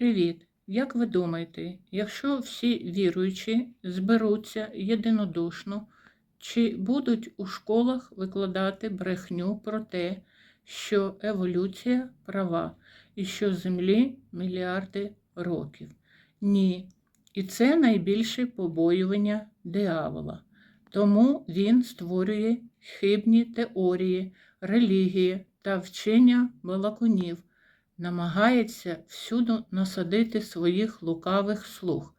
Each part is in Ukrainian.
Привіт! Як ви думаєте, якщо всі віруючі зберуться єдинодушно, чи будуть у школах викладати брехню про те, що еволюція права і що Землі мільярди років? Ні. І це найбільше побоювання диявола. Тому він створює хибні теорії, релігії та вчення балакунів намагається всюди насадити своїх лукавих слуг,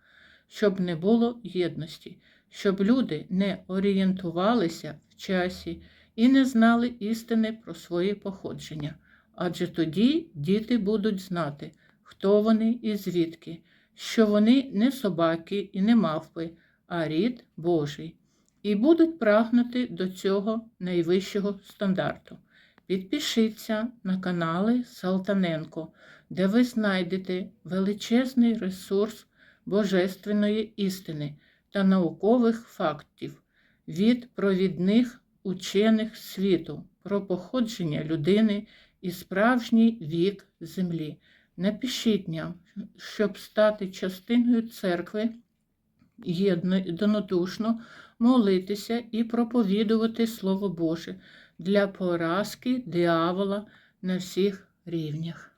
щоб не було єдності, щоб люди не орієнтувалися в часі і не знали істини про своє походження. Адже тоді діти будуть знати, хто вони і звідки, що вони не собаки і не мавпи, а рід Божий, і будуть прагнути до цього найвищого стандарту. Підпишіться на канали Салтаненко, де ви знайдете величезний ресурс божественної істини та наукових фактів від провідних учених світу про походження людини і справжній вік землі. Напишіть нам, щоб стати частиною церкви єднодушно молитися і проповідувати Слово Боже для поразки диявола на всіх рівнях.